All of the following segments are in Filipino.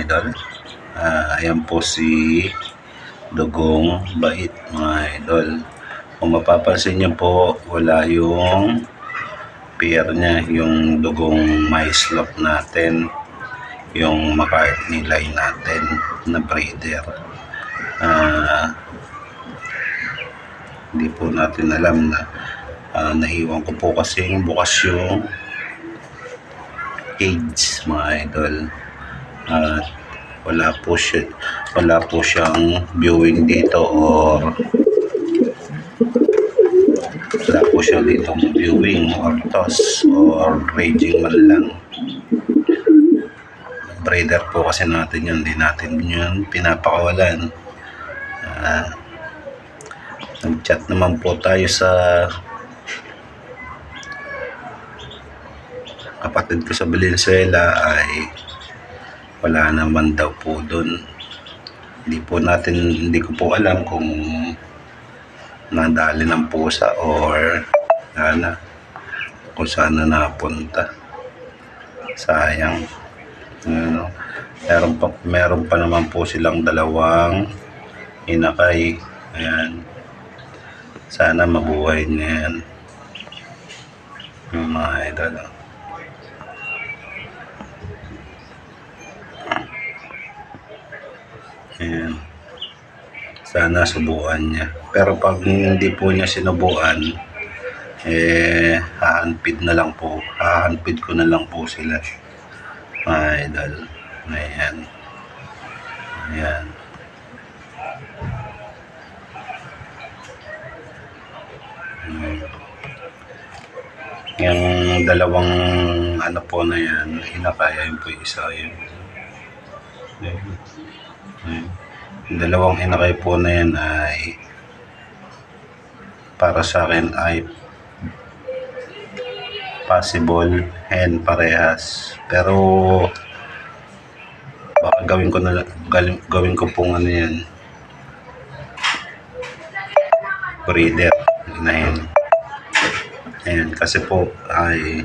idol. Ah, ayan po si Dugong Bait mga idol. Kung mapapansin niyo po, wala yung pair niya, yung dugong maislop natin, yung McCartney line natin na breeder. Ah, hindi po natin alam na ah, naiwan ko po kasi bukas yung cage mga idol at wala po siya wala po siyang viewing dito or wala po siya dito viewing or toss or raging man lang. Breeder po kasi natin yun hindi natin yun pinapakawalan. Ah, nag-chat naman po tayo sa kapatid ko sa Valenzuela ay wala naman daw po doon. Hindi po natin, hindi ko po alam kung nadali ng pusa or na kung saan na napunta. Sayang. Ano, meron pa, meron pa naman po silang dalawang inakay. Ayan. Sana mabuhay na yan. Yung mga idol. Ayan. Sana subukan niya. Pero pag hindi po niya sinubukan, eh, hahanpid na lang po. Hahanpid ko na lang po sila. Mga idol. Ayan. Ayan. Yung dalawang ano po na yan, hinakaya yun po isa yun. Ayan. Dalawang hinakay po na yan ay para sa akin ay possible hen parehas. Pero baka gawin ko na gawin, ko pong ano yan breeder na hen. Ayan, kasi po ay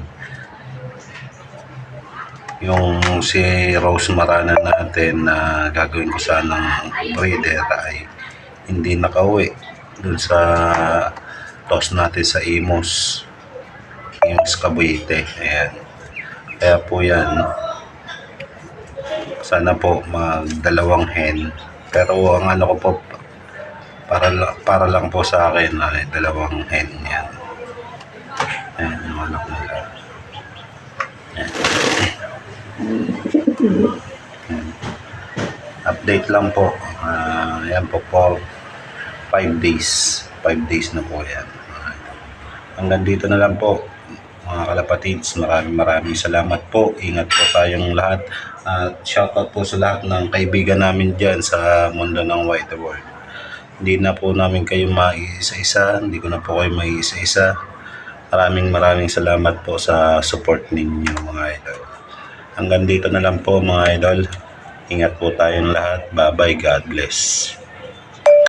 yung si Rose Marana natin na gagawin ko sanang breeder ay hindi nakauwi dun sa toss natin sa Imos yung Cavite. Ayan. Kaya po yan sana po magdalawang hen. Pero ang ano ko po para, para lang po sa akin ay dalawang hen yan. Ayan yung anak nila update lang po. Ah, yan po for 5 days. 5 days na po yan. Hanggang dito na lang po mga kalapatids. Maraming maraming salamat po. Ingat po tayong lahat. At shoutout po sa lahat ng kaibigan namin dyan sa mundo ng white world. Hindi na po namin kayo maiisa-isa. Hindi ko na po kayo maiisa-isa. Maraming maraming salamat po sa support ninyo mga idol. Hanggang dito na lang po mga idol. Ingat po tayong lahat. Bye-bye. God bless.